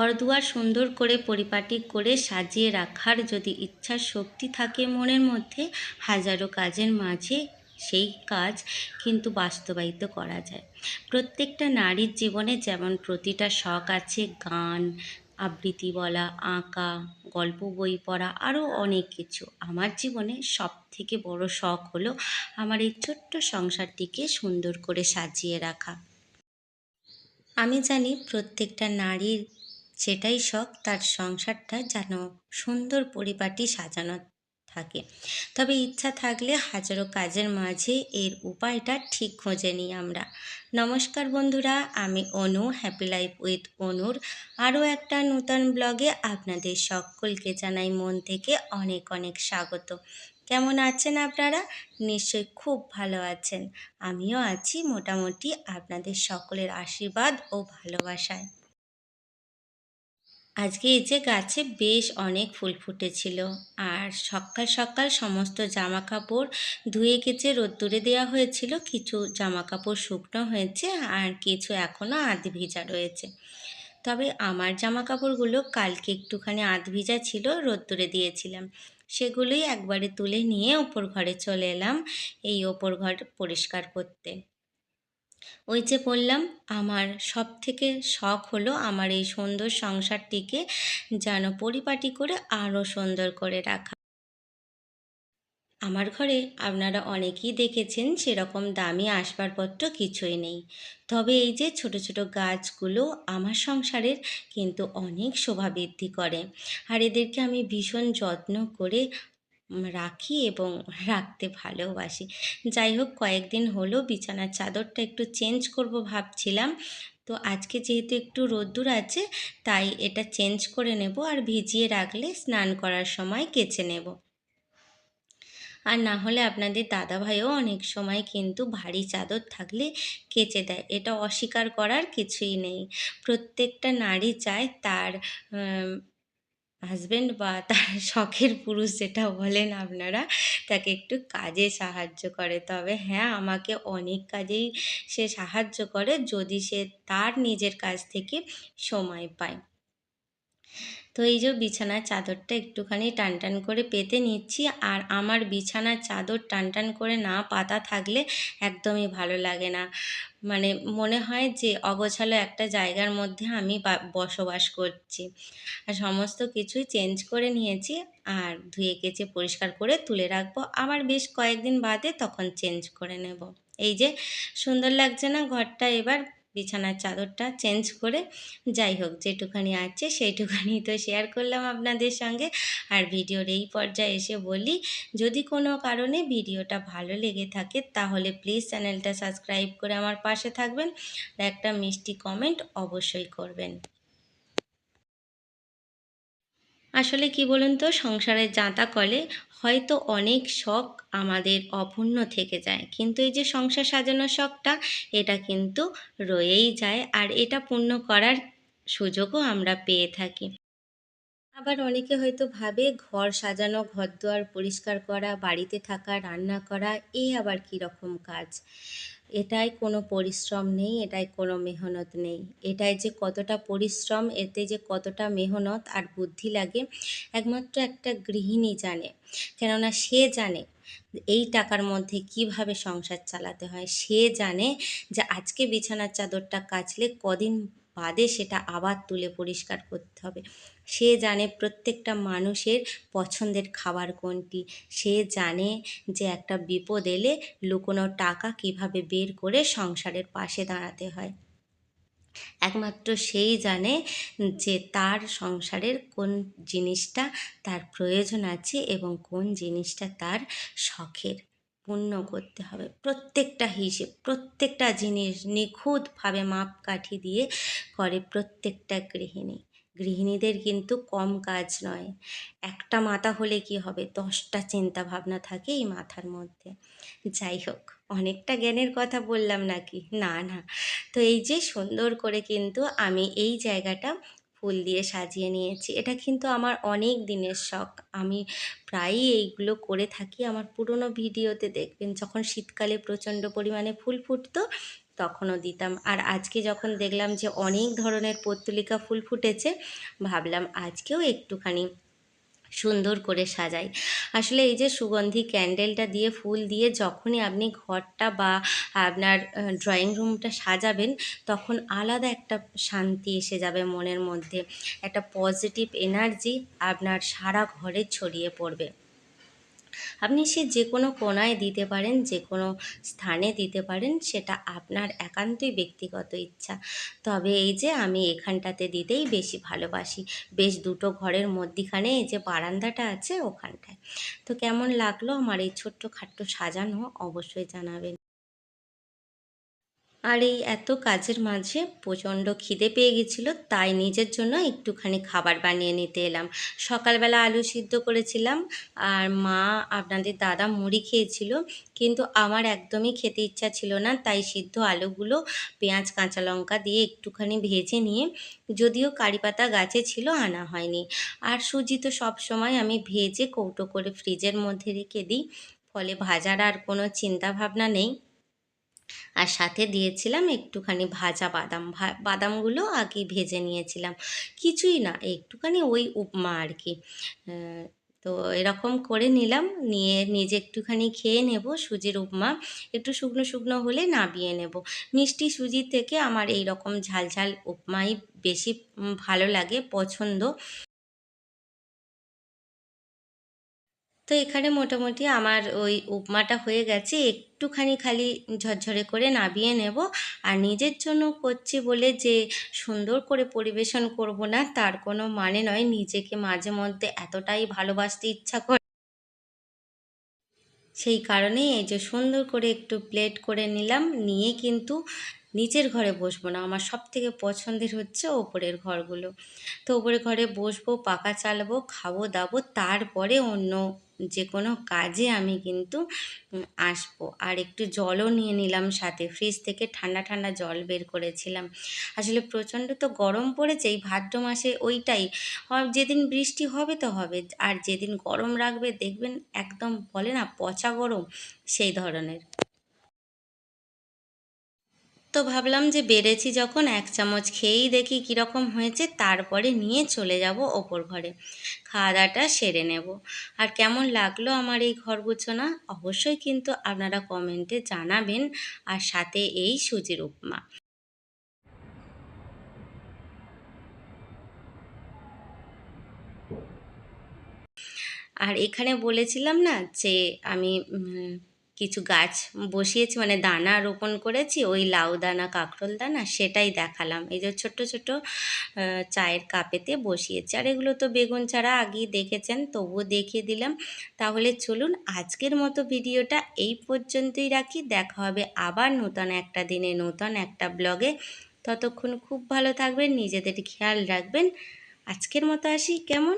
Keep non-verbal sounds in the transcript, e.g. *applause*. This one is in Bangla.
ঘরদুয়ার সুন্দর করে পরিপাটি করে সাজিয়ে রাখার যদি ইচ্ছার শক্তি থাকে মনের মধ্যে, হাজারো কাজের মাঝে সেই কাজ কিন্তু বাস্তবায়িত করা যায়। প্রত্যেকটা নারীর জীবনে যেমন প্রতিটা শখ আছে, গান, আবৃত্তি বলা, আঁকা, গল্প, বই পড়া, আরও অনেক কিছু। আমার জীবনে সব থেকে বড় শখ হলো আমার এই ছোট্ট সংসারটিকে সুন্দর করে সাজিয়ে রাখা। আমি জানি প্রত্যেকটা নারীর সেটাই শখ, তার সংসারটা যেন সুন্দর পরিপাটি সাজানো থাকে। তবে ইচ্ছা থাকলে হাজারো কাজের মাঝে এর উপায়টা ঠিক খোঁজে নিই আমরা। নমস্কার বন্ধুরা, আমি অনু হ্যাপি লাইফ উইথ অনুর আরও একটা নূতন ব্লগে আপনাদের সকলকে জানাই মন থেকে অনেক অনেক স্বাগত। কেমন আছেন আপনারা? নিশ্চয়ই খুব ভালো আছেন। আমিও আছি মোটামুটি আপনাদের সকলের আশীর্বাদ ও ভালোবাসায়। আজকে এই যে গাছে বেশ অনেক ফুল ফুটেছিল আর সকাল সকাল সমস্ত জামা কাপড় ধুয়ে কেচে রোদ্দুরে দেওয়া হয়েছিল, কিছু জামা কাপড় শুকনো হয়েছে আর কিছু এখনও আধ ভিজা রয়েছে। তবে আমার জামা কাপড়গুলো কালকে একটুখানি আধ ভিজা ছিল, রোদ্দুরে দিয়েছিলাম। সেগুলোই একবারে তুলে নিয়ে ওপর ঘরে চলে এলাম এই ওপর ঘর পরিষ্কার করতে। ওই যে বললাম, আমার সব থেকে শখ হলো আমার এই সুন্দর সংসারটিকে যেন পরিপাটি করে আরও সুন্দর করে রাখা। আমার ঘরে আপনারা অনেকেই দেখেছেন সেরকম দামি আসবাবপত্র কিছুই নেই। তবে এই যে ছোট ছোট গাছগুলো আমার সংসারের কিন্তু অনেক শোভা বৃদ্ধি করে। আর এদেরকে আমি ভীষণ যত্ন করে রাখি এবং রাখতে ভালোবাসি। যাই হোক, কয়েকদিন হলো, বিছানার চাদরটা একটু চেঞ্জ করব ভাবছিলাম। তো আজকে যেহেতু একটু রোদ্দুর আছে, তাই এটা চেঞ্জ করে নেব আর ভিজিয়ে রাখলে স্নান করার সময় কেচে নেব। আর না হলে আপনাদের দাদাভাইও অনেক সময় কিন্তু ভারী চাদর থাকলে কেচে দেয়। এটা অস্বীকার করার কিছুই নেই। প্রত্যেকটা নারী চায় তার হাজব্যান্ড বা তার *laughs* শখের পুরুষ যেটা বলেন আপনারা, তাকে একটু কাজে সাহায্য করে। তবে হ্যাঁ আমাকে অনেক কাজেই সে সাহায্য করে যদি সে তার নিজের কাজ থেকে সময় পায়। তো এই যে বিছানার চাদরটা একটুখানি টান টান করে পেতে নিচ্ছি আর আমার বিছানার চাদর টান টান করে না পাতা থাকলে একদমই ভালো লাগে না। মানে মনে হয় যে অগোছালো একটা জায়গার মধ্যে আমি বসবাস করছি। আর সমস্ত কিছুই চেঞ্জ করে নিয়েছি আর ধুয়ে কেচে পরিষ্কার করে তুলে রাখব। আবার বেশ কয়েকদিন বাদে তখন চেঞ্জ করে নেব। এই যে সুন্দর লাগছে না ঘরটা এবার? বিছানার চাদরটা চেঞ্জ করে যাই হোক, যেটুখানি আছে সেইটুখানি তো শেয়ার করলাম আপনাদের সঙ্গে। আর ভিডিওর এই পর্যায়ে এসে বলি, যদি কোনো কারণে ভিডিওটা ভালো লেগে থাকে, তাহলে প্লিজ চ্যানেলটা সাবস্ক্রাইব করে আমার পাশে থাকবেন। একটা মিষ্টি কমেন্ট অবশ্যই করবেন। আসলে কি বলুন তো সংসারের জাঁতা কলে হয়তো অনেক শখ আমাদের অপূর্ণ থেকে যায়। কিন্তু এই যে সংসার সাজানোর শখটা, এটা কিন্তু রয়েই যায় আর এটা পূর্ণ করার সুযোগও আমরা পেয়ে থাকি। আবার অনেকে হয়তো ভাবে ঘর সাজানো ঘর দুয়ার পরিষ্কার করা, বাড়িতে থাকা, রান্না করা, এ আবার কীরকম কাজ? এটাই কোনো পরিশ্রম নেই এটায় কোনো মেহনত নেই। এটায় যে কতটা পরিশ্রম, এতে যে কতটা মেহনত আর বুদ্ধি লাগে, একমাত্র একটা গৃহিণী জানে। কেননা সে জানে এই টাকার মধ্যে কীভাবে সংসার চালাতে হয়। সে জানে যে আজকে বিছানার চাদরটা কাচলে কদিন বাদে সেটা আবার তুলে পরিষ্কার করতে হবে। সে জানে প্রত্যেকটা মানুষের পছন্দের খাবার কোনটি। সে জানে যে একটা বিপদ এলে লুকোনো টাকা কীভাবে বের করে সংসারের পাশে দাঁড়াতে হয়। একমাত্র সেই জানে যে তার সংসারের কোন জিনিসটা তার প্রয়োজন আছে এবং কোন জিনিসটা তার শখের। পূর্ণ করতে হবে। প্রত্যেকটা হিসেব প্রত্যেকটা জিনিস নিখুঁতভাবে মাপকাঠি দিয়ে করে প্রত্যেকটা গৃহিণী। গৃহিণীদের কিন্তু কম কাজ নয়। একটা মাথা হলে কি হবে? দশটা চিন্তা ভাবনা থাকে এই মাথার মধ্যে। যাই হোক, অনেকটা জ্ঞানের কথা বললাম নাকি? না না। তো এই যে সুন্দর করে কিন্তু আমি এই জায়গাটা ফুল দিয়ে সাজিয়ে নিয়েছি। এটা কিন্তু আমার অনেক দিনের শখ। আমি প্রায়ই এইগুলো করে থাকি। আমার পুরনো ভিডিওতে দেখবেন, যখন শীতকালে প্রচণ্ড পরিমাণে ফুল ফুটতো, তখনও দিতাম। আর আজকে যখন দেখলাম যে অনেক ধরনের পত্তলিকা ফুল ফুটেছে, ভাবলাম আজকেও একটুখানি সুন্দর করে সাজাই। আসলে এই যে সুগন্ধি ক্যান্ডেলটা দিয়ে ফুল দিয়ে যখনই আপনি ঘরটা বা আপনার ড্রয়িং রুমটা সাজাবেন, তখন আলাদা একটা শান্তি এসে যাবে মনের মধ্যে। একটা পজিটিভ এনার্জি আপনার সারা ঘরে ছড়িয়ে পড়বে। আপনি সে যে কোনো কোনায় দিতে পারেন যে কোনো স্থানে দিতে পারেন, সেটা আপনার একান্তই ব্যক্তিগত ইচ্ছা। তবে এই যে আমি এখানটাতে দিতেই বেশি ভালোবাসি, বেশ দুটো ঘরের মধ্যিখানে এই যে বারান্দাটা আছে ওখানটায়। তো কেমন লাগল আমার এই ছোট্ট খাট্ট সাজানো, অবশ্যই জানাবেন। আর এই এত কাজের মাঝে প্রচণ্ড খিদে পেয়ে গেছিল, তাই নিজের জন্য একটুখানি খাবার বানিয়ে নিতে এলাম। সকালবেলা আলু সিদ্ধ করেছিলাম আর মা আপনাদের দাদা মুড়ি খেয়েছিল, কিন্তু আমার একদমই খেতে ইচ্ছা ছিল না, তাই সিদ্ধ আলুগুলো পেঁয়াজ, কাঁচা লঙ্কা দিয়ে একটুখানি ভেজে নিয়ে যদিও কারি পাতা গাছে ছিল, আনা হয়নি। আর সুজি তো সবসময় আমি ভেজে কৌটো করে ফ্রিজের মধ্যে রেখে দিই, ফলে ভাজার আর কোনো চিন্তা ভাবনা নেই। আর সাথে দিয়েছিলাম একটুখানি ভাজা বাদাম। বাদামগুলো আগে ভেজে নিয়েছিলাম। কিছুই না, একটুখানি ওই উপমা আর কি। তো এরকম করে নিলাম, নিয়ে নিজে একটুখানি খেয়ে নেব সুজির উপমা। একটু শুকনো শুকনো হলে নাবিয়ে নেব। মিষ্টি সুজির থেকে আমার এই রকম ঝাল ঝাল উপমাই বেশি ভালো লাগে, পছন্দ। তো এখানে মোটামুটি আমার ওই উপমাটা হয়ে গেছে। একটুখানি খালি ঝরঝরে করে নাবিয়ে নেব। আর নিজের জন্য করছি বলে যে সুন্দর করে পরিবেশন করব না, তার কোনো মানে নয়। নিজেকে মাঝে মধ্যে এতটাই ভালোবাসতে ইচ্ছা করে সেই কারণেই এই যে সুন্দর করে একটু প্লেট করে নিলাম। নিয়ে কিন্তু নিচের ঘরে বসবো না। আমার সব থেকে পছন্দের হচ্ছে ওপরের ঘরগুলো। তো ওপরের ঘরে বসবো পাকা চালবো, খাব, দাবো, তারপরে অন্য যে কোনো কাজে আমি কিন্তু আসব। আর একটু জলও নিয়ে নিলাম সাথে। ফ্রিজ থেকে ঠান্ডা ঠান্ডা জল বের করেছিলাম। আসলে প্রচণ্ড তো গরম পড়েছে এই ভাদ্র মাসে ওইটাই। যেদিন বৃষ্টি হবে তো হবে। আর যেদিন গরম রাখবে, দেখবেন একদম বলে না পচা গরম, সেই ধরনের। তো ভাবলাম যে বেড়েছি যখন এক চামচ খেয়েই দেখি কীরকম হয়েছে, তারপরে নিয়ে চলে যাব ওপর ঘরে। খাওয়া দাওয়াটা সেরে নেব। আর কেমন লাগল আমার এই ঘর গুছোনা অবশ্যই কিন্তু আপনারা কমেন্টে জানাবেন। আর সাথে এই সুজির উপমা। আর এখানে বলেছিলাম না যে আমি কিছু গাছ বসিয়েছি মানে দানা রোপণ করেছি, ওই লাউ দানা, কাঁকরোল দানা সেটাই দেখালাম। এই যে ছোট্ট ছোট চায়ের কাপেতে বসিয়েছি। আর এগুলো তো বেগুন ছাড়া আগেই দেখেছেন, তবুও দেখিয়ে দিলাম। তাহলে চলুন আজকের মতো ভিডিওটা এই পর্যন্তই রাখি। দেখা হবে আবার নতুন একটা দিনে, নতুন একটা ব্লগে। ততক্ষণ খুব ভালো থাকবেন, নিজেদের খেয়াল রাখবেন। আজকের মতো আসি, কেমন?